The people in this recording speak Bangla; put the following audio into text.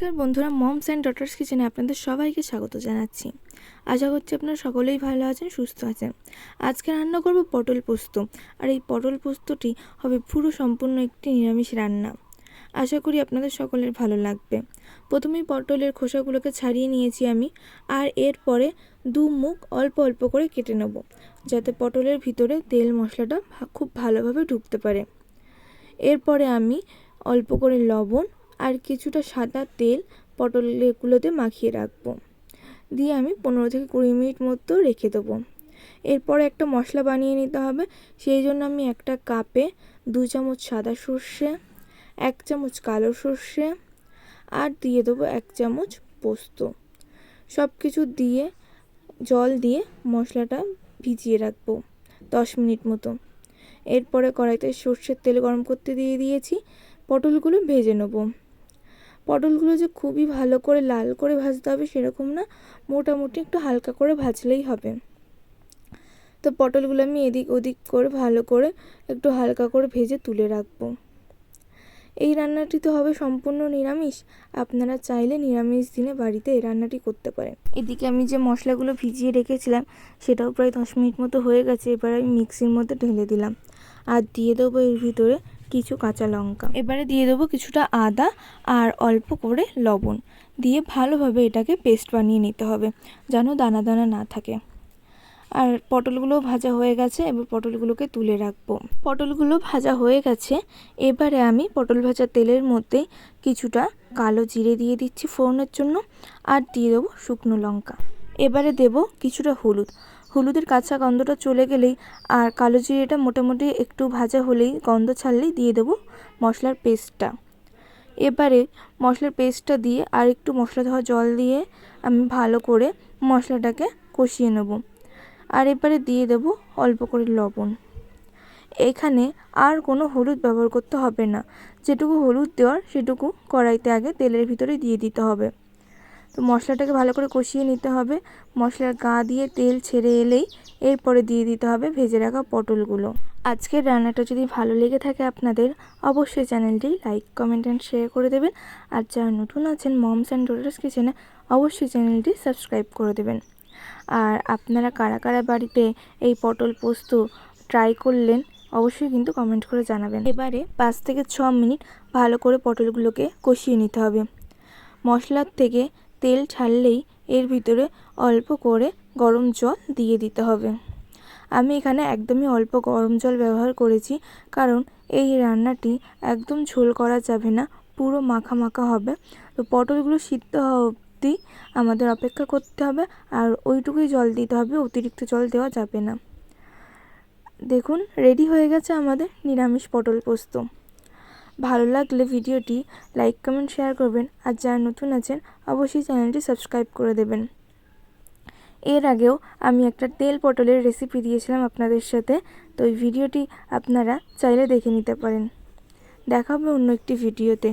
নমস্কার বন্ধুরা মমস অ্যান্ড ডটার্স কিচেনে আপনাদের সবাইকে স্বাগত জানাচ্ছি। আশা করছি আপনারা সকলেই ভালো আছেন, সুস্থ আছেন। আজকে রান্না করব পটল পোস্ত, আর এই পটল পোস্তটি হবে পুরো সম্পূর্ণ একটি নিরামিষ রান্না। আশা করি আপনাদের সকলের ভালো লাগবে। প্রথমেই পটলের খোসাগুলোকে ছাড়িয়ে নিয়েছি আমি, আর এরপরে দু মুখ অল্প অল্প করে কেটে নেব, যাতে পটলের ভিতরে তেল মশলাটা খুব ভালোভাবে ঢুকতে পারে। এরপরে আমি অল্প করে লবণ আর কিছুটা সাদা তেল পটলগুলোতে মাখিয়ে রাখব। দিয়ে আমি পনেরো থেকে কুড়ি মিনিট মতো রেখে দেবো। এরপরে একটা মশলা বানিয়ে নিতে হবে। সেই জন্য আমি একটা কাপে দু চামচ সাদা সর্ষে, এক চামচ কালো সর্ষে আর দিয়ে দেবো এক চামচ পোস্ত। সব কিছু দিয়ে, জল দিয়ে মশলাটা ভিজিয়ে রাখব দশ মিনিট মতো। এরপরে কড়াইতে সর্ষের তেল গরম করতে দিয়ে দিয়েছি। পটলগুলো ভেজে নেব। পটলগুলো যে খুবই ভালো করে লাল করে ভাজতে হবে সেরকম না, মোটামুটি একটু হালকা করে ভাজলেই হবে। তো পটলগুলো আমি এদিক ওদিক করে ভালো করে একটু হালকা করে ভেজে তুলে রাখব। এই রান্নাটি তো হবে সম্পূর্ণ নিরামিষ, আপনারা চাইলে নিরামিষ দিনে বাড়িতে এই রান্নাটি করতে পারেন। এদিকে আমি যে মশলাগুলো ভিজিয়ে রেখেছিলাম, সেটাও প্রায় দশ মিনিট মতো হয়ে গেছে, এবার আমি মিক্সির মধ্যে ঢেলে দিলাম। আর দিয়ে দেবো এর ভিতরে কিছু কাঁচা লঙ্কা। এবারে দিয়ে দেবো কিছুটা আদা আর অল্প করে লবণ। দিয়ে ভালোভাবে এটাকে পেস্ট বানিয়ে নিতে হবে, যেন দানা দানা না থাকে। আর পটলগুলো ভাজা হয়ে গেছে, এবার পটলগুলোকে তুলে রাখব। পটলগুলো ভাজা হয়ে গেছে, এবারে আমি পটল ভাজা তেলের মধ্যে কিছুটা কালো জিরে দিয়ে দিচ্ছি ফোড়নের জন্য, আর দিয়ে দেবো শুকনো লঙ্কা। এবারে দেব কিছুটা হলুদ। হলুদের কাঁচা গন্ধটা চলে গেলেই আর কালো জিরেটা মোটামুটি একটু ভাজা হলেই গন্ধ ছাড়লেই দিয়ে দেবো মশলার পেস্টটা। এবারে মশলার পেস্টটা দিয়ে আর একটু মশলা ধোয়া জল দিয়ে আমি ভালো করে মশলাটাকে কষিয়ে নেব। আর এবারে দিয়ে দেব অল্প করে লবণ। এখানে আর কোনো হলুদ ব্যবহার করতে হবে না। যেটুকু হলুদ দেওয়ার সেটুকু কড়াইতে আগে তেলের ভিতরে দিয়ে দিতে হবে। তো মশলাটাকে ভালো করে কষিয়ে নিতে হবে। মশলার গা দিয়ে তেল ছেড়ে এলেই এরপরে দিয়ে দিতে হবে ভেজে রাখা পটলগুলো। আজকের রান্নাটা যদি ভালো লেগে থাকে আপনাদের, অবশ্যই চ্যানেলটি লাইক, কমেন্ট অ্যান্ড শেয়ার করে দেবেন। আর যারা নতুন আছেন মমস অ্যান্ড ডটার্স কিচেনে, অবশ্যই চ্যানেলটি সাবস্ক্রাইব করে দেবেন। আর আপনারা কারা কারা বাড়িতে এই পটল পোস্ত ট্রাই করলেন, অবশ্যই কিন্তু কমেন্ট করে জানাবেন। এবারে পাঁচ থেকে ছ মিনিট ভালো করে পটলগুলোকে কষিয়ে নিতে হবে। মশলার থেকে তেল ছাড়লেই এর ভিতরে অল্প করে গরম জল দিয়ে দিতে হবে। আমি এখানে একদমই অল্প গরম জল ব্যবহার করেছি, কারণ এই রান্নাটি একদম ঝোল করা যাবে না, পুরো মাখা মাখা হবে। তো পটলগুলো সিদ্ধ হওয়া অবধি আমাদের অপেক্ষা করতে হবে, আর ওইটুকুই জল দিতে হবে, অতিরিক্ত জল দেওয়া যাবে না। দেখুন, রেডি হয়ে গেছে আমাদের নিরামিষ পটল পোস্ত। ভালো লাগলে ভিডিওটি লাইক, কমেন্ট, শেয়ার করবেন আর যারা নতুন আছেন, অবশ্যই চ্যানেলটি সাবস্ক্রাইব করে দেবেন। এর আগেও আমি একটা তেল পটলের রেসিপি দিয়েছিলাম আপনাদের সাথে, তো ওই ভিডিওটি আপনারা চাইলে দেখে নিতে পারেন। দেখা হবে অন্য একটি ভিডিওতে।